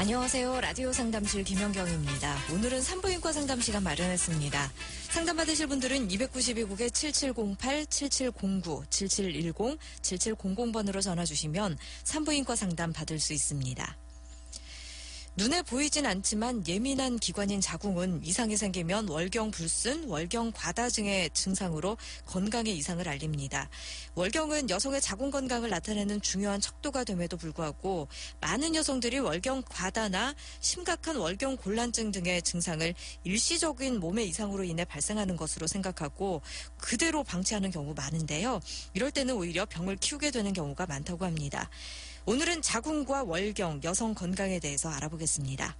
안녕하세요. 라디오 상담실 김현경입니다. 오늘은 산부인과 상담 시간 마련했습니다. 상담받으실 분들은 292국에 7708, 7709, 7710, 7700번으로 전화 주시면 산부인과 상담 받을 수 있습니다. 눈에 보이진 않지만 예민한 기관인 자궁은 이상이 생기면 월경 불순, 월경 과다 등의 증상으로 건강에 이상을 알립니다. 월경은 여성의 자궁 건강을 나타내는 중요한 척도가 됨에도 불구하고 많은 여성들이 월경 과다나 심각한 월경 곤란증 등의 증상을 일시적인 몸의 이상으로 인해 발생하는 것으로 생각하고 그대로 방치하는 경우 많은데요. 이럴 때는 오히려 병을 키우게 되는 경우가 많다고 합니다. 오늘은 자궁과 월경, 여성 건강에 대해서 알아보겠습니다.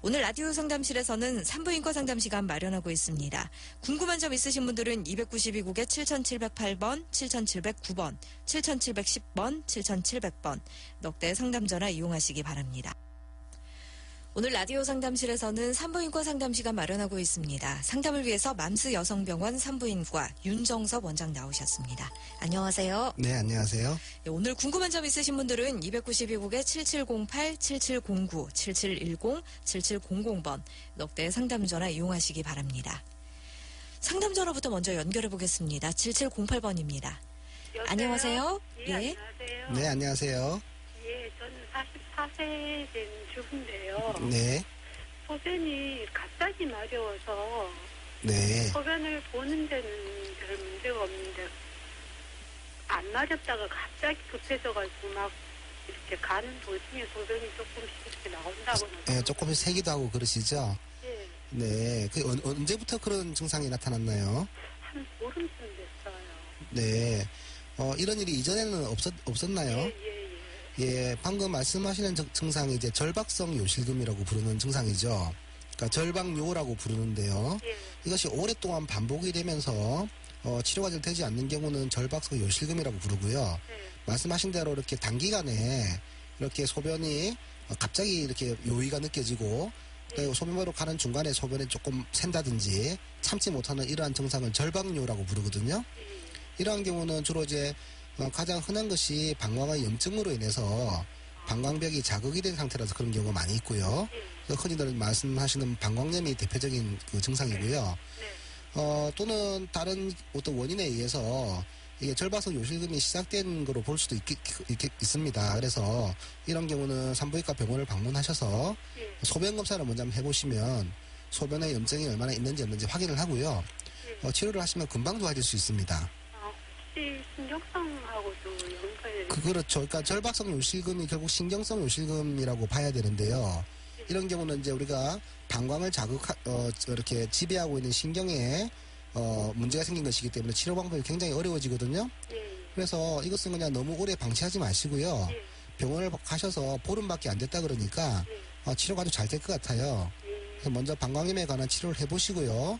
오늘 라디오 상담실에서는 산부인과 상담 시간 마련하고 있습니다. 궁금한 점 있으신 분들은 292국에 7708번, 7709번, 7710번, 7700번, 넉대 상담 전화 이용하시기 바랍니다. 오늘 라디오 상담실에서는 산부인과 상담 시간 마련하고 있습니다. 상담을 위해서 맘스 여성병원 산부인과 윤정섭 원장 나오셨습니다. 안녕하세요. 네, 안녕하세요. 예, 오늘 궁금한 점 있으신 분들은 292국에 7708, 7709, 7710, 7700번 넉대 상담 전화 이용하시기 바랍니다. 상담 전화부터 먼저 연결해 보겠습니다. 7708번입니다. 여보세요? 안녕하세요. 예, 예. 안녕하세요. 네, 안녕하세요. 예, 저는 44세 된 주부인데요. 네, 소변이 갑자기 마려워서 네, 소변을 보는 데는 별 문제가 없는데 안 마렵다가 갑자기 급해져가지고 막 이렇게 가는 도중에 소변이 조금씩 이렇게 나온다고 네, 조금 세기도 하고 그러시죠? 예, 네, 그 언, 언제부터 그런 증상이 나타났나요? 한 보름쯤 됐어요. 네, 어, 이런 일이 이전에는 없었, 없었나요? 예, 예, 예. 예, 방금 말씀하시는 증- 증상이 이제 절박성 요실금이라고 부르는 증상이죠. 그러니까 절박요라고 부르는데요. 예, 이것이 오랫동안 반복이 되면서 어, 치료가 잘 되지 않는 경우는 절박성 요실금이라고 부르고요. 예, 말씀하신 대로 이렇게 단기간에 이렇게 소변이 어, 갑자기 이렇게 요의가 느껴지고 또 소변으로 가는 중간에 소변이 조금 샌다든지 참지 못하는 이러한 증상을 절박요라고 부르거든요. 예. 이러한 경우는 주로 이제 어, 가장 흔한 것이 방광의 염증으로 인해서 방광벽이 자극이 된 상태라서 그런 경우가 많이 있고요. 흔히들 말씀하시는 방광염이 대표적인 그 증상이고요. 네, 어, 또는 다른 어떤 원인에 의해서 이게 절박성 요실금이 시작된 거로 볼 수도 있, 습니다 그래서 이런 경우는 산부인과 병원을 방문하셔서 예, 소변 검사를 먼저 한번 해보시면 소변에 염증이 얼마나 있는지 없는지 확인을 하고요. 예. 어, 치료를 하시면 금방 좋아질 수 있습니다. 아, 혹시 신경성하고도 연관이 그, 그렇죠. 그러니까 절박성 요실금이 결국 신경성 요실금이라고 봐야 되는데요. 이런 경우는 이제 우리가 방광을 자극, 어, 이렇게 지배하고 있는 신경에 어, 문제가 생긴 것이기 때문에 치료 방법이 굉장히 어려워지거든요. 예, 그래서 이것은 그냥 너무 오래 방치하지 마시고요. 예, 병원을 가셔서 보름밖에 안 됐다 그러니까 예, 어, 치료가 아주 잘 될 것 같아요. 예, 그래서 먼저 방광염에 관한 치료를 해보시고요.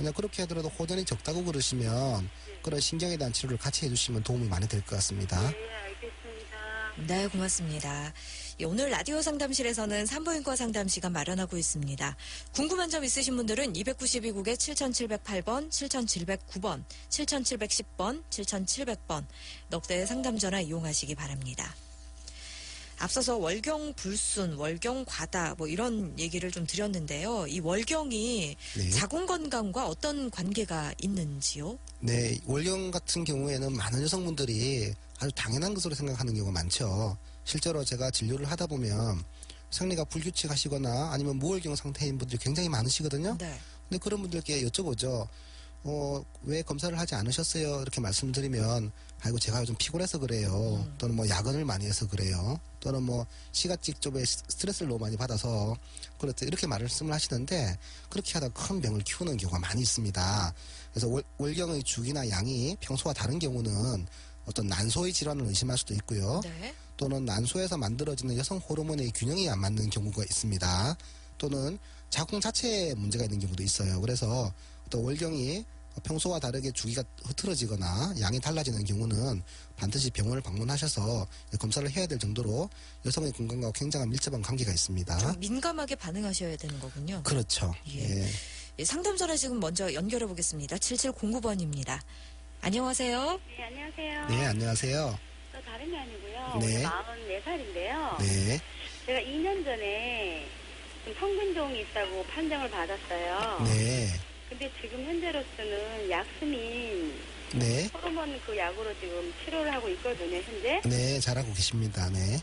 예. 그냥 그렇게 하더라도 호전이 적다고 그러시면 그런 신경에 대한 치료를 같이 해주시면 도움이 많이 될 것 같습니다. 네, 알겠습니다. 네, 고맙습니다. 예, 오늘 라디오 상담실에서는 산부인과 상담 시간 마련하고 있습니다. 궁금한 점 있으신 분들은 292국에 7708번, 7709번, 7710번, 7700번 넉대 상담 전화 이용하시기 바랍니다. 앞서서 월경 불순, 월경 과다 뭐 이런 얘기를 좀 드렸는데요. 이 월경이 네. 자궁 건강과 어떤 관계가 있는지요? 네, 월경 같은 경우에는 많은 여성분들이 아주 당연한 것으로 생각하는 경우가 많죠. 실제로 제가 진료를 하다 보면 생리가 불규칙하시거나 아니면 무월경 상태인 분들이 굉장히 많으시거든요. 네. 근데 그런 분들께 여쭤보죠. 어, 왜 검사를 하지 않으셨어요? 이렇게 말씀드리면, 아이고, 제가 요즘 피곤해서 그래요. 또는 뭐 야근을 많이 해서 그래요. 또는 뭐 시가직 스- 스트레스를 너무 많이 받아서 그렇다. 이렇게 말씀을 하시는데, 그렇게 하다 큰 병을 키우는 경우가 많이 있습니다. 그래서 월, 월경의 주기나 양이 평소와 다른 경우는 어떤 난소의 질환을 의심할 수도 있고요. 네. 또는 난소에서 만들어지는 여성 호르몬의 균형이 안 맞는 경우가 있습니다. 또는 자궁 자체에 문제가 있는 경우도 있어요. 그래서 또 월경이 평소와 다르게 주기가 흐트러지거나 양이 달라지는 경우는 반드시 병원을 방문하셔서 검사를 해야 될 정도로 여성의 건강과 굉장한 밀접한 관계가 있습니다. 좀 민감하게 반응하셔야 되는 거군요. 그렇죠. 예. 예. 예, 상담 전화 지금 먼저 연결해 보겠습니다. 7709번입니다. 안녕하세요. 네, 안녕하세요. 네, 안녕하세요. 저 다름이 아니고요. 네. 44살인데요. 네, 제가 2년 전에 좀 성근종이 있다고 판정을 받았어요. 네. 근데 지금 현재로서는 약스민 네. 호르몬 그 약으로 지금 치료를 하고 있거든요, 현재. 네, 잘하고 계십니다. 네.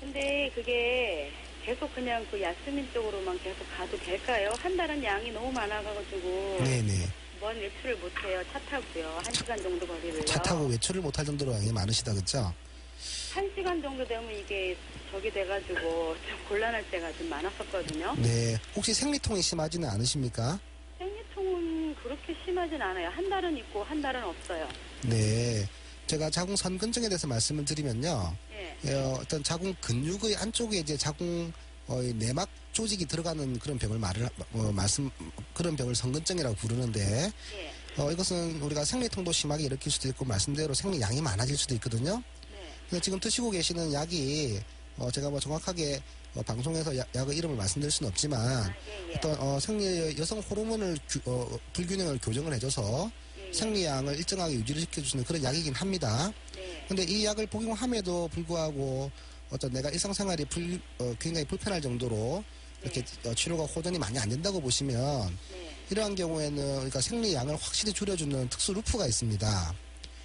근데 그게 계속 그냥 그 야스민 쪽으로만 계속 가도 될까요? 한 달은 양이 너무 많아가지고 네, 네. 먼 외출을 못해요. 차 타고요. 한 시간 정도 거리를요. 차 타고 외출을 못할 정도로 양이 많으시다, 그죠? 한 시간 정도 되면 이게 저기 돼가지고 좀 곤란할 때가 좀 많았었거든요. 네. 혹시 생리통이 심하지는 않으십니까? 생리통은 그렇게 심하진 않아요. 한 달은 있고 한 달은 없어요. 네. 제가 자궁 선근증에 대해서 말씀을 드리면요. 예. 어, 어떤 자궁 근육의 안쪽에 이제 자궁 어, 이 내막 조직이 들어가는 그런 병을 말을 어, 말씀 그런 병을 선근증이라고 부르는데 예. 어, 이것은 우리가 생리통도 심하게 일으킬 수도 있고 말씀대로 생리량이 많아질 수도 있거든요. 네. 근데 지금 드시고 계시는 약이 어, 제가 뭐 정확하게 어, 방송에서 약, 약의 이름을 말씀드릴 수는 없지만 아, 예, 예. 어떤 어, 생리 여성 호르몬을 규- 어, 불균형을 교정을 해줘서 예, 예. 생리량을 일정하게 유지를 시켜주는 그런 약이긴 합니다. 네. 근데 이 약을 복용함에도 불구하고 어떤 내가 일상생활이 불, 어, 굉장히 불편할 정도로 이렇게 어, 치료가 호전이 많이 안 된다고 보시면 네. 이러한 경우에는 그러니까 생리량을 확실히 줄여주는 특수 루프가 있습니다.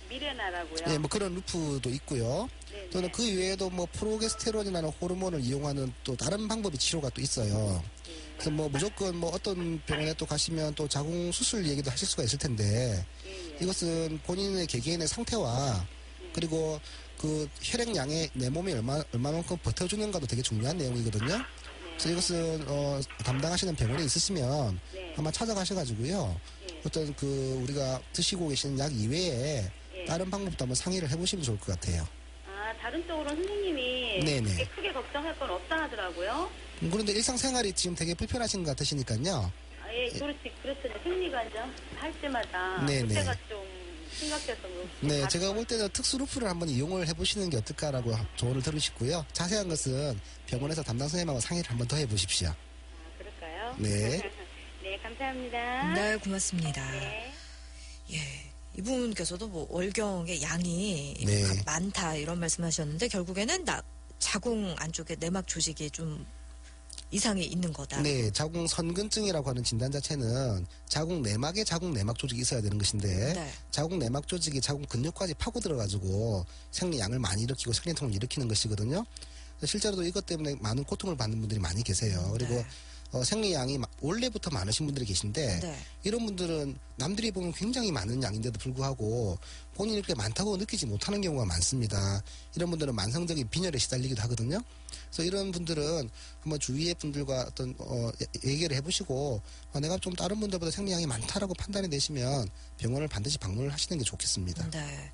미레나라고요. 예, 뭐 그런 루프도 있고요. 네, 또는 네. 그 이외에도 뭐 프로게스테론이라는 호르몬을 이용하는 또 다른 방법의 치료가 또 있어요. 예. 그래서 뭐 무조건 뭐 어떤 병원에 또 가시면 또 자궁 수술 얘기도 하실 수가 있을 텐데 예, 예. 이것은 본인의 개개인의 상태와 그리고 그 혈액량에 내 몸이 얼마 얼마만큼 버텨주는가도 되게 중요한 내용이거든요. 그래서 이것은 어, 담당하시는 병원에 있으시면 네. 한번 찾아가셔가지고요. 예. 어떤 그 우리가 드시고 계시는 약 이외에 예. 다른 방법도 한번 상의를 해보시면 좋을 것 같아요. 아, 다른 쪽으로 선생님이 네네. 그렇게 크게 걱정할 건 없다 하더라고요. 음, 그런데 일상생활이 지금 되게 불편하신 것 같으시니까요. 아, 예, 그렇지, 그렇죠. 생리관장 할 때마다 네네. 그때가 좀 네, 다- 제가 볼 때는 특수 루프를 한번 이용을 해보시는 게 어떨까라고 조언을 싶고요. 자세한 것은 병원에서 담당 선생님하고 상의를 한번 더 해보십시오. 아, 그럴까요? 네. 네, 감사합니다. 네, 고맙습니다. 네. 예. 이분께서도 뭐 월경의 양이 네. 많다 이런 말씀하셨는데 결국에는 나, 자궁 안쪽에 내막 조직이 좀 이상이 있는 거다. 네, 자궁 선근증이라고 하는 진단 자체는 자궁 내막에 자궁 내막 조직이 있어야 되는 것인데 네. 자궁 내막 조직이 자궁 근육까지 파고 들어가지고 생리양을 많이 일으키고 생리통을 일으키는 것이거든요. 실제로도 이것 때문에 많은 고통을 받는 분들이 많이 계세요. 그리고 네. 어, 생리양이 마- 원래부터 많으신 분들이 계신데 네. 이런 분들은 남들이 보면 굉장히 많은 양인데도 불구하고 본인이 이렇게 많다고 느끼지 못하는 경우가 많습니다. 이런 분들은 만성적인 빈혈에 시달리기도 하거든요. 그래서 이런 분들은 한번 주위의 분들과 어떤 어, 예- 얘기를 해보시고 아, 내가 좀 다른 분들보다 생리양이 많다라고 판단이 되시면 병원을 반드시 방문을 하시는 게 좋겠습니다. 네.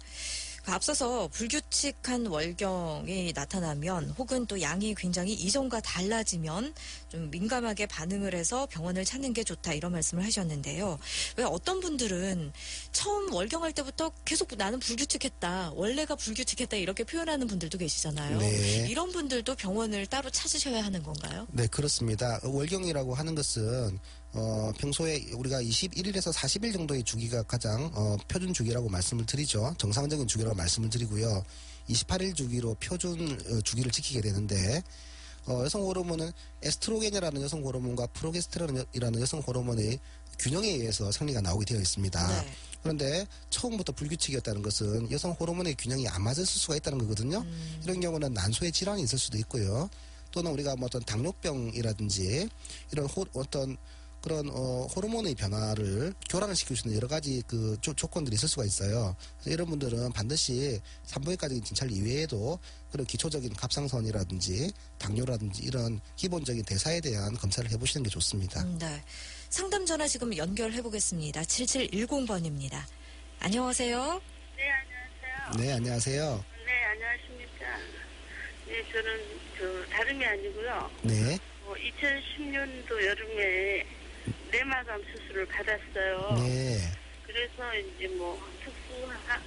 그 앞서서 불규칙한 월경이 나타나면 혹은 또 양이 굉장히 이전과 달라지면 좀 민감하게 반응을 해서 병원을 찾는 게 좋다 이런 말씀을 하셨는데요. 왜 어떤 분들은 처음 월경할 때부터 계속 나는 불규칙했다, 원래가 불규칙했다 이렇게 표현하는 분들도 계시잖아요. 네. 이런 분들도 병원을 따로 찾으셔야 하는 건가요? 네, 그렇습니다. 월경이라고 하는 것은 어, 평소에 우리가 21일에서 40일 정도의 주기가 가장 어, 표준 주기라고 말씀을 드리죠. 정상적인 주기라고 말씀을 드리고요. 28일 주기로 표준 어, 주기를 지키게 되는데 어, 여성 호르몬은 에스트로겐이라는 여성 호르몬과 프로게스테론이라는 여성 호르몬의 균형에 의해서 생리가 나오게 되어 있습니다. 네. 그런데 처음부터 불규칙이었다는 것은 여성 호르몬의 균형이 안 맞을 수가 있다는 거거든요. 음. 이런 경우는 난소에 질환이 있을 수도 있고요. 또는 우리가 뭐 어떤 당뇨병이라든지 이런 호, 어떤 그런 어, 호르몬의 변화를 교란을 시킬 수 있는 여러 가지 그 조, 조건들이 있을 수가 있어요. 그래서 이런 분들은 반드시 산부인과적인 진찰 이외에도 그런 기초적인 갑상선이라든지 당뇨라든지 이런 기본적인 대사에 대한 검사를 해보시는 게 좋습니다. 음, 네. 상담 전화 지금 연결해 보겠습니다. 7710번입니다. 안녕하세요. 네, 안녕하세요. 네, 안녕하세요. 네, 안녕하십니까. 네, 저는 저 다름이 아니고요. 네, 어, 2010년도 여름에 내마감 수술을 받았어요. 네, 그래서 이제 뭐 특수한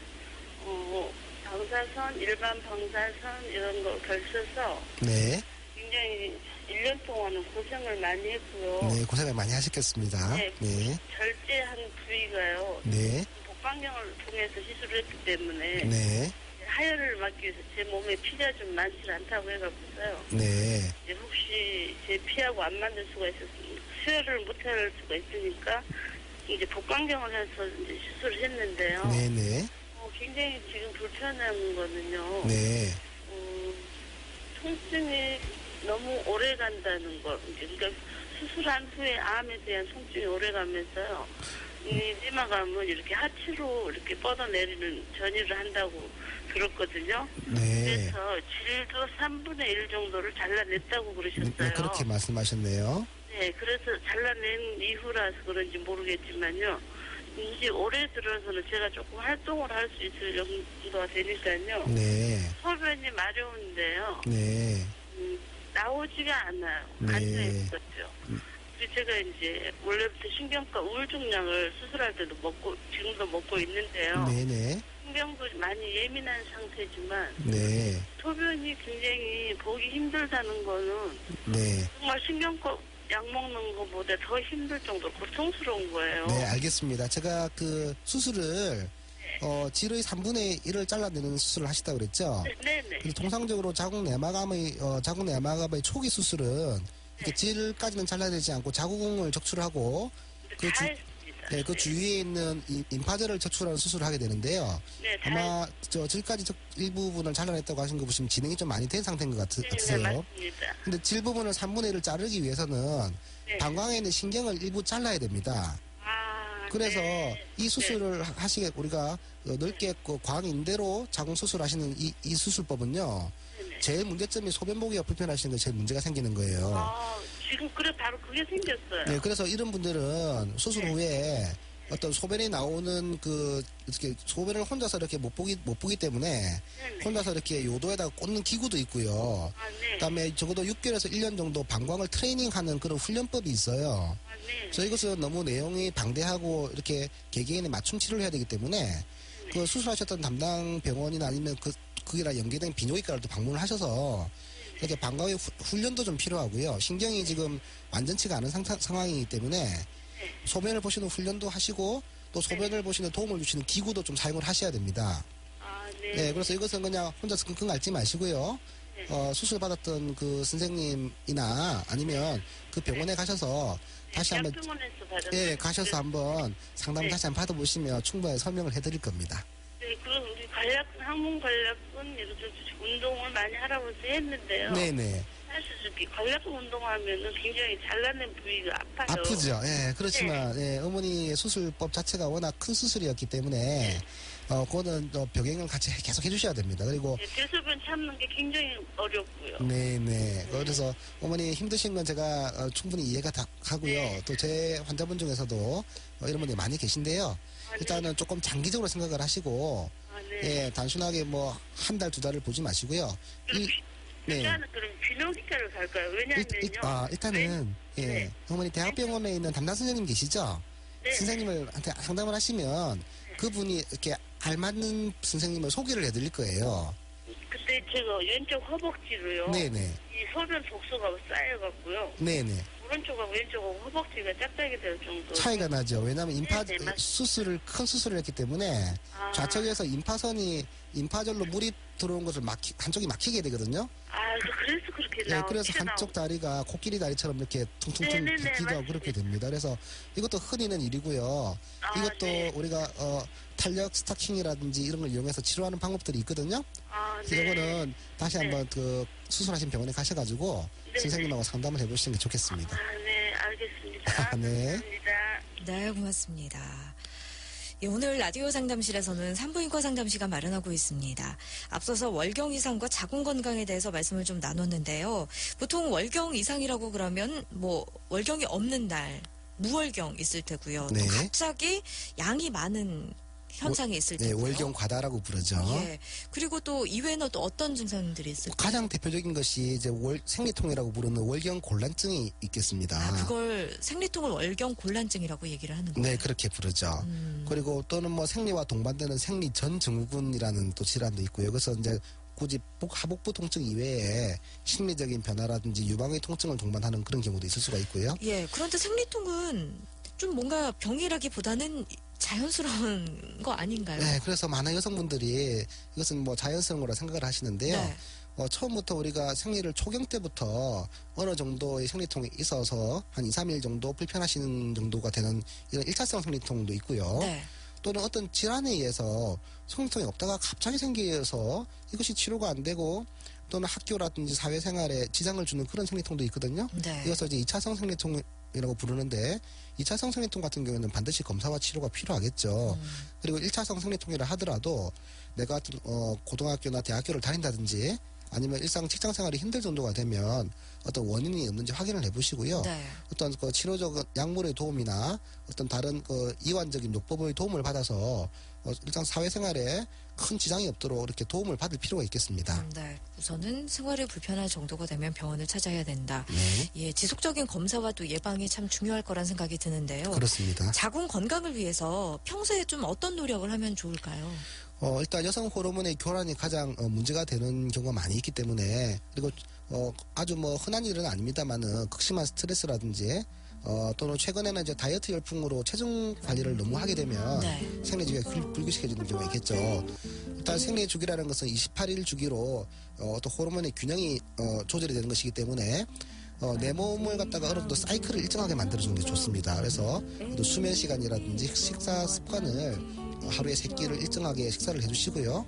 어, 방사선, 일반 방사선 이런 거 걸쳐서 네, 굉장히 1년 동안은 고생을 많이 했고요. 네, 고생을 많이 하셨겠습니다. 네. 네, 절제한 부위가요. 네, 복강경을 통해서 시술을 했기 때문에 네, 하혈을 막기 위해서 제 몸에 피가 좀 많지 않다고 해갖고서요. 네. 이제 혹시 제 피하고 안 맞는 수가 있어서 수혈을 못할 수가 있으니까 이제 복강경을 해서 이제 수술을 했는데요. 네네. 어, 굉장히 지금 불편한 거는요. 네. 음, 통증이 너무 오래 간다는 거. 그러니까 수술한 후에 암에 대한 통증이 오래 가면서요. 이 이마감은 이렇게 하체로 이렇게 뻗어내리는 전이를 한다고 들었거든요. 네. 그래서 질도 3분의 1 정도를 잘라냈다고 그러셨어요. 네, 그렇게 말씀하셨네요. 네, 그래서 잘라낸 이후라서 그런지 모르겠지만요. 이제 올해 들어서는 제가 조금 활동을 할 수 있을 정도가 되니까요. 네. 소변이 마려운데요. 네. 음, 나오지가 않아요. 네. 앉아있었죠. 제가 이제 원래부터 신경과 우울증약을 수술할 때도 먹고 지금도 먹고 있는데요. 네네. 신경도 많이 예민한 상태지만 네. 소변이 굉장히 보기 힘들다는 거는 네. 정말 신경과 약 먹는 것보다 더 힘들 정도로 고통스러운 거예요. 네, 알겠습니다. 제가 그 수술을 어, 질의 3분의 1을 잘라내는 수술을 하시다고 그랬죠? 네, 네. 그래서 통상적으로 자궁 내막암의 어, 자궁 내막암의 초기 수술은 이렇게 질까지는 잘라내지 않고 자궁을 적출하고 그다 주-. 네, 그 주위에 있는 이- 임파제를 적출하는 수술을 하게 되는데요. 네, 다 아마 저 질까지 적- 일부분을 잘라냈다고 하신 거 보시면 진행이 좀 많이 된 상태인 것 같, 네, 네, 같으세요. 맞습니다. 근데 질 부분을 3분의 1을 자르기 위해서는 네. 방광에 있는 신경을 일부 잘라야 됩니다. 아, 그래서 네. 이 수술을 하- 하시게 우리가 어, 넓게 그 광인대로 자궁 수술하시는 이, 이 수술법은요. 제일 문제점이 소변 보기가 불편하시는 게 제일 문제가 생기는 거예요. 아, 지금 그래 바로 그게 생겼어요. 네, 그래서 이런 분들은 수술 네. 후에 어떤 소변이 나오는 그 이렇게 소변을 혼자서 이렇게 못 보기 못 보기 때문에 네네. 혼자서 이렇게 요도에다가 꽂는 기구도 있고요. 아, 네. 그다음에 적어도 6개월에서 1년 정도 방광을 트레이닝하는 그런 훈련법이 있어요. 아, 네. 그래서 이것은 너무 내용이 방대하고 이렇게 개개인의 맞춤 치료를 해야 되기 때문에 그 수술하셨던 담당 병원이나 아니면 그 그기랑 연계된 비뇨기과를 또 방문을 하셔서 이렇게 방광의 후- 훈련도 좀 필요하고요. 신경이 지금 완전치가 않은 상, 상황이기 때문에 소변을 보시는 훈련도 하시고 또 소변을 보시는 도움을 주시는 기구도 좀 사용을 하셔야 됩니다. 아, 네. 네, 그래서 이것은 그냥 혼자서 끙끙 앓지 마시고요. 네. 어, 수술 받았던 그 선생님이나 아니면 그 병원에 가셔서 다시 한번. 예, 가셔서 한번 상담 네. 다시 한번 받아보시면 충분히 설명을 해드릴 겁니다. 네, 관략, 항문 관략은 이렇게 운동을 많이 하라고 했는데요. 네네. 사실 이렇게 관략 운동하면은 굉장히 잘라낸 부위가 아파요. 아프죠. 예, 그렇지만, 예, 어머니 수술법 자체가 워낙 큰 수술이었기 때문에, 어, 그거는 어, 병행을 같이 해- 계속 해주셔야 됩니다. 그리고, 네, 대소변 참는 게 굉장히 어렵고요. 네네. 그래서 어머니 힘드신 건 제가 어, 충분히 이해가 다 하고요. 네. 또제 환자분 중에서도 어, 이런 분들이 많이 계신데요. 아, 네. 일단은 조금 장기적으로 생각을 하시고, 아, 네. 예, 단순하게 뭐, 한 달, 두 달을 보지 마시고요. 네. 일단은 그럼 비뇨기과를 갈까요? 일, 왜냐면요. 일, 아, 일단은, 예, 네. 어머니 대학병원에 있는 담당 선생님 계시죠? 네. 선생님을 한테 상담을 하시면 그분이 이렇게 알맞는 선생님을 소개를 해드릴 거예요. 그때 제가 왼쪽 허벅지로요. 네네. 이 소변 독소가 쌓여갖고요. 네네. 오른쪽하고 왼쪽하고 허벅지가 짝짝이 될 정도. 차이가 나죠. 왜냐하면 인파 네, 네, 맞- 수술을 큰 수술을 했기 때문에 아, 좌측에서 인파선이 인파절로 물이 들어온 것을 막히 한쪽이 막히게 되거든요. 아, 그래서 그렇게 예, 나오 그래서 한쪽 다리가 코끼리 다리처럼 이렇게 퉁퉁퉁 네, 네, 네, 빗기도 하고. 그렇게 됩니다. 그래서 이것도 흔히 있는 일이고요. 아, 이것도 네. 우리가 어, 탄력 스타킹이라든지 이런 걸 이용해서 치료하는 방법들이 있거든요. 아, 네. 이거는 다시 네. 한번 그 수술하신 병원에 가셔가지고 네, 선생님하고 상담을 해보시는 게 좋겠습니다. 아, 네, 알겠습니다. 아, 네. 감사합니다. 네, 고맙습니다. 예, 오늘 라디오 상담실에서는 산부인과 상담 시간 마련하고 있습니다. 앞서서 월경 이상과 자궁 건강에 대해서 말씀을 좀 나눴는데요. 보통 월경 이상이라고 그러면 뭐 월경이 없는 날 무월경 있을 테고요. 네. 또 갑자기 양이 많은 현상이 있을 네, 테고요. 월경 과다라고 부르죠. 예. 그리고 또 이외에는 또 어떤 증상들이 있을까요? 가장 대표적인 것이 이제 월, 생리통이라고 부르는 월경 곤란증이 있겠습니다. 아, 그걸 생리통을 월경 곤란증이라고 얘기를 하는 거예요. 네, 그렇게 부르죠. 음. 그리고 또는 뭐 생리와 동반되는 생리 전 증후군이라는 또 질환도 있고요. 그래서 이제 굳이 복- 하복부 통증 이외에 심리적인 변화라든지 유방의 통증을 동반하는 그런 경우도 있을 수가 있고요. 예, 그런데 생리통은 좀 뭔가 병이라기보다는 자연스러운 거 아닌가요? 네, 그래서 많은 여성분들이 이것은 뭐 자연스러운 거라 생각을 하시는데요. 네. 어, 처음부터 우리가 생리를 초경 때부터 어느 정도의 생리통이 있어서 한 2, 3일 정도 불편하시는 정도가 되는 이런 일차성 생리통도 있고요. 네. 또는 어떤 질환에 의해서 성통이 없다가 갑자기 생겨서 이것이 치료가 안 되고 또는 학교라든지 사회생활에 지장을 주는 그런 생리통도 있거든요. 네. 이것을 이제 2차성 생리통 이라고 부르는데 2차성 생리통 같은 경우에는 반드시 검사와 치료가 필요하겠죠. 음. 그리고 1차성 생리통이라 하더라도 내가 어, 고등학교나 대학교를 다닌다든지 아니면 일상 직장 생활이 힘들 정도가 되면 어떤 원인이 없는지 확인을 해보시고요. 네. 어떤 그 치료적 약물의 도움이나 어떤 다른 그 이완적인 요법의 도움을 받아서 어, 일상 사회생활에 큰 지장이 없도록 이렇게 도움을 받을 필요가 있겠습니다. 음, 네. 우선은 생활이 불편할 정도가 되면 병원을 찾아야 된다. 네, 예, 지속적인 검사와 또 예방이 참 중요할 거란 생각이 드는데요. 그렇습니다. 자궁 건강을 위해서 평소에 좀 어떤 노력을 하면 좋을까요? 어, 일단 여성 호르몬의 교란이 가장 어, 문제가 되는 경우가 많이 있기 때문에 그리고 어, 아주 뭐 흔한 일은 아닙니다만은 극심한 스트레스라든지 어, 또는 최근에는 이제 다이어트 열풍으로 체중 관리를 너무 하게 되면 네. 생리 주기가 불- 불규칙해지는 경우가 있겠죠. 일단 생리 주기라는 것은 28일 주기로 어, 또 호르몬의 균형이 어, 조절이 되는 것이기 때문에 어, 내 몸을 갖다가 어느 정도 사이클을 일정하게 만들어주는 게 좋습니다. 그래서 또 수면 시간이라든지 식사 습관을 어, 하루에 세 끼를 일정하게 식사를 해주시고요.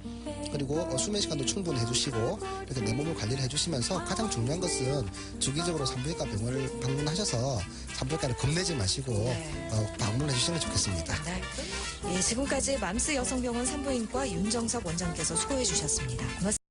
그리고 어, 수면 시간도 충분히 해주시고 이렇게 내 몸을 관리를 해주시면서 가장 중요한 것은 주기적으로 산부인과 병원을 방문하셔서 산부인과를 겁내지 마시고 네. 어, 방문해 주시는 게 좋겠습니다. 네. 예, 지금까지 맘스 여성병원 산부인과 윤정석 원장께서 수고해 주셨습니다. 고맙습니다.